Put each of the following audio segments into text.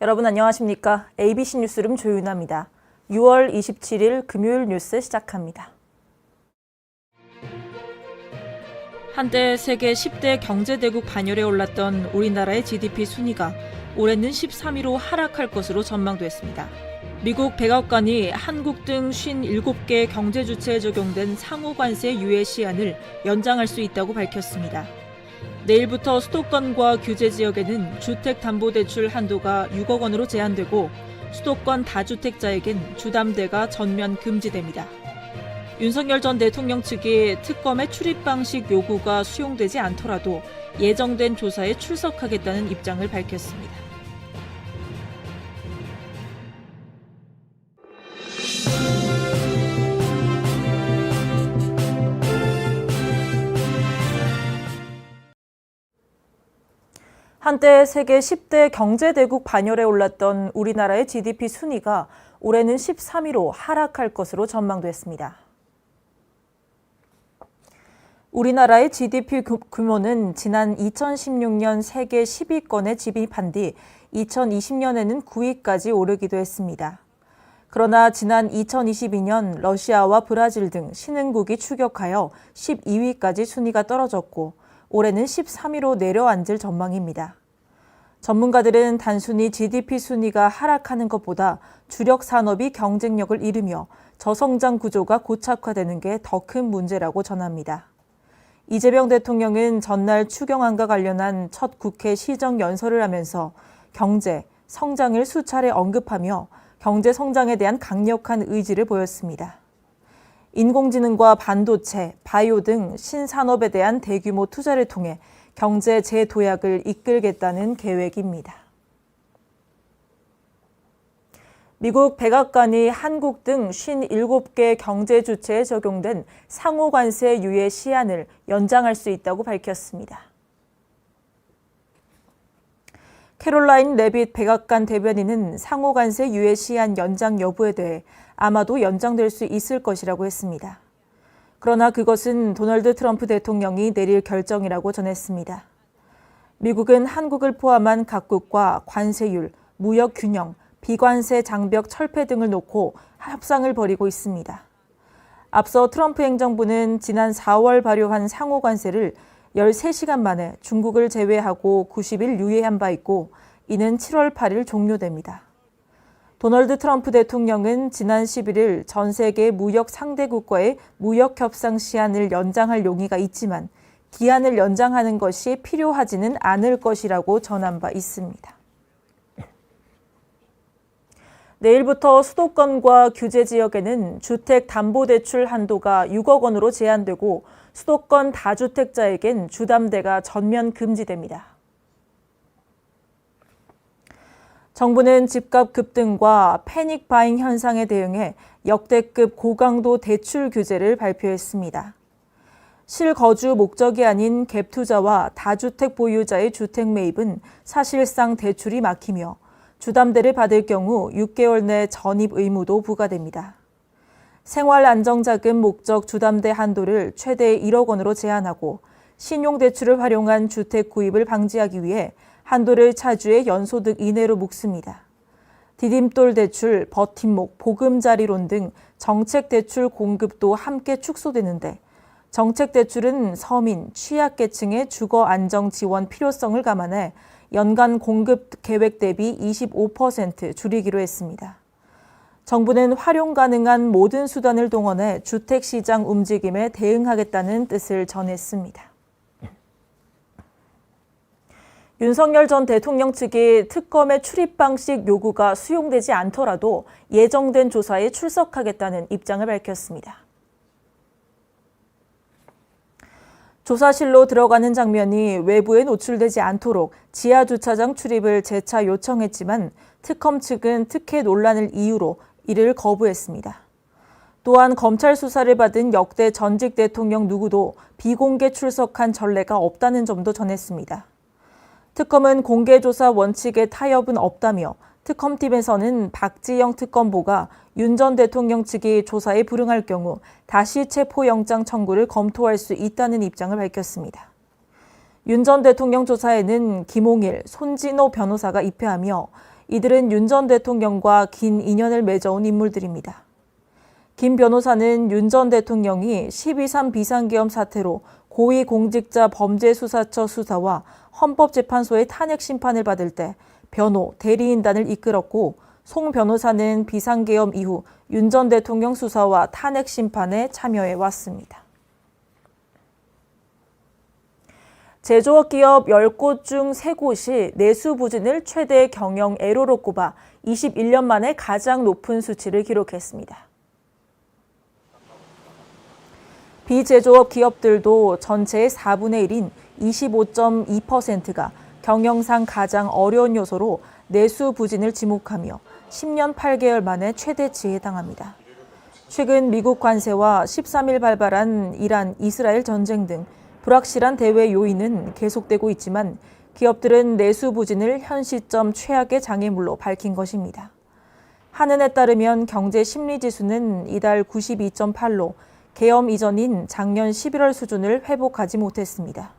여러분 안녕하십니까? ABC 뉴스룸 조윤아입니다. 6월 27일 금요일 뉴스 시작합니다. 한때 세계 10대 경제대국 반열에 올랐던 우리나라의 GDP 순위가 올해는 13위로 하락할 것으로 전망됐습니다. 미국 백악관이 한국 등 57개 경제 주체에 적용된 상호 관세 유예 시한을 연장할 수 있다고 밝혔습니다. 내일부터 수도권과 규제 지역에는 주택담보대출 한도가 6억 원으로 제한되고 수도권 다주택자에겐 주담대가 전면 금지됩니다. 윤석열 전 대통령 측이 특검의 출입 방식 요구가 수용되지 않더라도 예정된 조사에 출석하겠다는 입장을 밝혔습니다. 한때 세계 10대 경제대국 반열에 올랐던 우리나라의 GDP 순위가 올해는 13위로 하락할 것으로 전망됐습니다. 우리나라의 GDP 규- 규모는 지난 2016년 세계 10위권에 진입한 뒤 2020년에는 9위까지 오르기도 했습니다. 그러나 지난 2022년 러시아와 브라질 등 신흥국이 추격하여 12위까지 순위가 떨어졌고 올해는 13위로 내려앉을 전망입니다. 전문가들은 단순히 GDP 순위가 하락하는 것보다 주력 산업이 경쟁력을 잃으며 저성장 구조가 고착화되는 게 더 큰 문제라고 전합니다. 이재명 대통령은 전날 추경안과 관련한 첫 국회 시정 연설을 하면서 경제, 성장을 수차례 언급하며 경제 성장에 대한 강력한 의지를 보였습니다. 인공지능과 반도체, 바이오 등 신산업에 대한 대규모 투자를 통해 경제 재도약을 이끌겠다는 계획입니다. 미국 백악관이 한국 등 57개 경제 주체에 적용된 상호 관세 유예 시한을 연장할 수 있다고 밝혔습니다. 캐롤라인 레빗 백악관 대변인은 상호 관세 유예 시한 연장 여부에 대해 아마도 연장될 수 있을 것이라고 했습니다. 그러나 그것은 도널드 트럼프 대통령이 내릴 결정이라고 전했습니다. 미국은 한국을 포함한 각국과 관세율, 무역 균형, 비관세 장벽 철폐 등을 놓고 협상을 벌이고 있습니다. 앞서 트럼프 행정부는 지난 4월 발효한 상호 관세를 13시간 만에 중국을 제외하고 90일 유예한 바 있고 이는 7월 8일 종료됩니다. 도널드 트럼프 대통령은 지난 11일 전 세계 무역 상대국과의 무역 협상 시한을 연장할 용의가 있지만 기한을 연장하는 것이 필요하지는 않을 것이라고 전한 바 있습니다. 내일부터 수도권과 규제 지역에는 주택담보대출 한도가 6억 원으로 제한되고 수도권 다주택자에겐 주담대가 전면 금지됩니다. 정부는 집값 급등과 패닉 바잉 현상에 대응해 역대급 고강도 대출 규제를 발표했습니다. 실거주 목적이 아닌 갭 투자와 다주택 보유자의 주택 매입은 사실상 대출이 막히며 주담대를 받을 경우 6개월 내 전입 의무도 부과됩니다. 생활안정자금 목적 주담대 한도를 최대 1억 원으로 제한하고 신용대출을 활용한 주택 구입을 방지하기 위해 한도를 차주의 연소득 이내로 묶습니다. 디딤돌 대출, 버팀목, 보금자리론 등 정책 대출 공급도 함께 축소되는데 정책 대출은 서민, 취약계층의 주거 안정 지원 필요성을 감안해 연간 공급 계획 대비 25% 줄이기로 했습니다. 정부는 활용 가능한 모든 수단을 동원해 주택 시장 움직임에 대응하겠다는 뜻을 전했습니다. 윤석열 전 대통령 측이 특검의 출입 방식 요구가 수용되지 않더라도 예정된 조사에 출석하겠다는 입장을 밝혔습니다. 조사실로 들어가는 장면이 외부에 노출되지 않도록 지하 주차장 출입을 재차 요청했지만 특검 측은 특혜 논란을 이유로 이를 거부했습니다. 또한 검찰 수사를 받은 역대 전직 대통령 누구도 비공개 출석한 전례가 없다는 점도 전했습니다. 특검은 공개조사 원칙에 타협은 없다며 특검팀에서는 박지영 특검보가 윤 전 대통령 측이 조사에 불응할 경우 다시 체포영장 청구를 검토할 수 있다는 입장을 밝혔습니다. 윤 전 대통령 조사에는 김홍일, 손진호 변호사가 입회하며 이들은 윤 전 대통령과 긴 인연을 맺어온 인물들입니다. 김 변호사는 윤 전 대통령이 12.3 비상계엄 사태로 고위공직자 범죄수사처 수사와 헌법재판소의 탄핵 심판을 받을 때 변호, 대리인단을 이끌었고 송 변호사는 비상계엄 이후 윤 전 대통령 수사와 탄핵 심판에 참여해 왔습니다. 제조업 기업 10곳 중 3곳이 내수 부진을 최대 경영 애로로 꼽아 21년 만에 가장 높은 수치를 기록했습니다. 비제조업 기업들도 전체의 4분의 1인 25.2%가 경영상 가장 어려운 요소로 내수 부진을 지목하며 10년 8개월 만에 최대치에 해당합니다. 최근 미국 관세와 13일 발발한 이란, 이스라엘 전쟁 등 불확실한 대외 요인은 계속되고 있지만 기업들은 내수 부진을 현 시점 최악의 장애물로 밝힌 것입니다. 한은에 따르면 경제 심리 지수는 이달 92.8로 계엄 이전인 작년 11월 수준을 회복하지 못했습니다.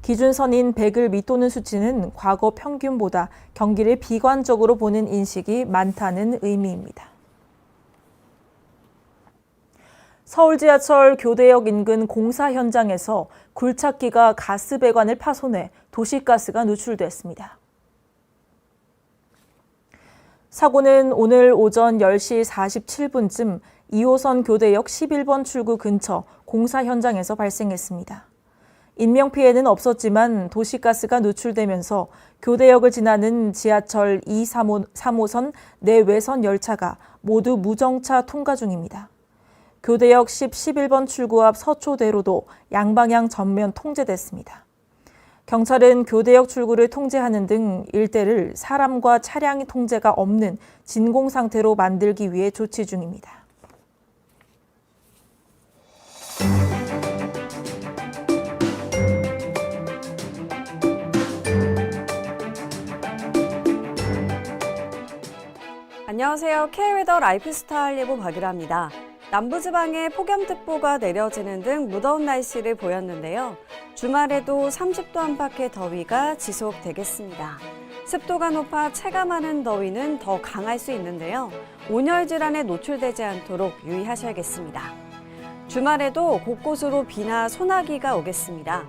기준선인 100을 밑도는 수치는 과거 평균보다 경기를 비관적으로 보는 인식이 많다는 의미입니다. 서울 지하철 교대역 인근 공사 현장에서 굴착기가 가스 배관을 파손해 도시가스가 누출됐습니다. 사고는 오늘 오전 10시 47분쯤 2호선 교대역 11번 출구 근처 공사 현장에서 발생했습니다. 인명피해는 없었지만 도시가스가 누출되면서 교대역을 지나는 지하철 2, 3호, 3호선 내외선 열차가 모두 무정차 통과 중입니다. 교대역 10, 11번 출구 앞 서초대로도 양방향 전면 통제됐습니다. 경찰은 교대역 출구를 통제하는 등 일대를 사람과 차량이 통제가 없는 진공 상태로 만들기 위해 조치 중입니다. 안녕하세요. K웨더 라이프스타일 예보 박유라입니다. 남부지방에 폭염특보가 내려지는 등 무더운 날씨를 보였는데요. 주말에도 30도 안팎의 더위가 지속되겠습니다. 습도가 높아 체감하는 더위는 더 강할 수 있는데요. 온열 질환에 노출되지 않도록 유의하셔야겠습니다. 주말에도 곳곳으로 비나 소나기가 오겠습니다.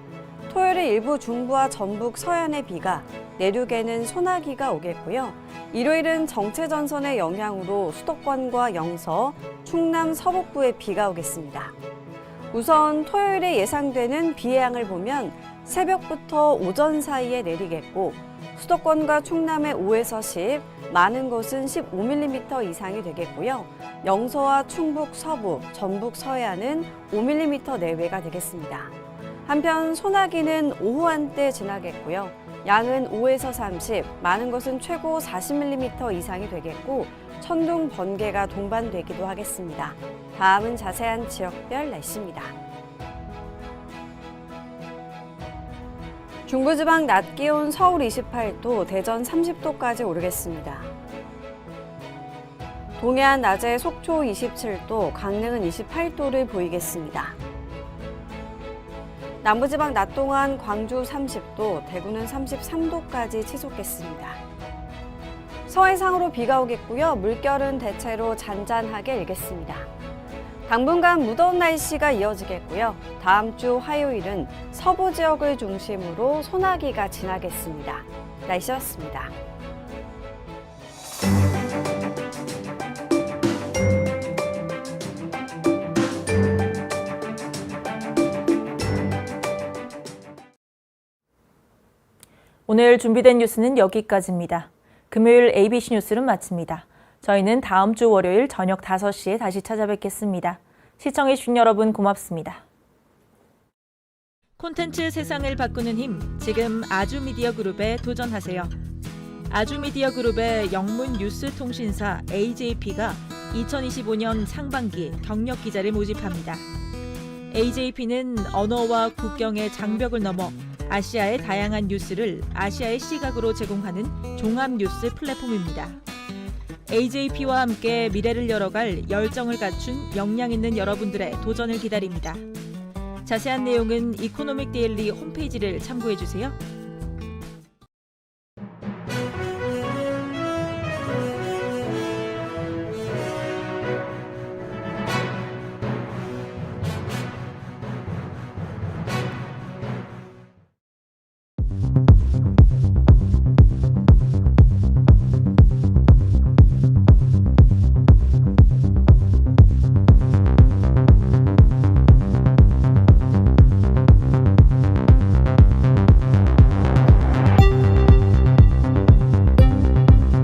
토요일에 일부 중부와 전북 서해안의 비가, 내륙에는 소나기가 오겠고요. 일요일은 정체전선의 영향으로 수도권과 영서, 충남 서북부에 비가 오겠습니다. 우선 토요일에 예상되는 비의 양을 보면 새벽부터 오전 사이에 내리겠고 수도권과 충남의 5에서 10, 많은 곳은 15mm 이상이 되겠고요. 영서와 충북 서부, 전북 서해안은 5mm 내외가 되겠습니다. 한편 소나기는 오후 한때 지나겠고요. 양은 5에서 30, 많은 것은 최고 40mm 이상이 되겠고 천둥, 번개가 동반되기도 하겠습니다. 다음은 자세한 지역별 날씨입니다. 중부지방 낮 기온 서울 28도, 대전 30도까지 오르겠습니다. 동해안 낮에 속초 27도, 강릉은 28도를 보이겠습니다. 남부지방 낮 동안 광주 30도, 대구는 33도까지 치솟겠습니다. 서해상으로 비가 오겠고요. 물결은 대체로 잔잔하게 일겠습니다. 당분간 무더운 날씨가 이어지겠고요. 다음 주 화요일은 서부 지역을 중심으로 소나기가 지나겠습니다. 날씨였습니다. 오늘 준비된 뉴스는 여기까지입니다. 금요일 ABC 뉴스를 마칩니다. 저희는 다음 주 월요일 저녁 5시에 다시 찾아뵙겠습니다. 시청해주신 여러분 고맙습니다. 콘텐츠 세상을 바꾸는 힘, 지금 아주미디어 그룹에 도전하세요. 아주미디어 그룹의 영문 뉴스 통신사 AJP가 2025년 상반기 경력 기자를 모집합니다. AJP는 언어와 국경의 장벽을 넘어 아시아의 다양한 뉴스를 아시아의 시각으로 제공하는 종합 뉴스 플랫폼입니다. AJP와 함께 미래를 열어갈 열정을 갖춘 역량 있는 여러분들의 도전을 기다립니다. 자세한 내용은 이코노믹 데일리 홈페이지를 참고해 주세요.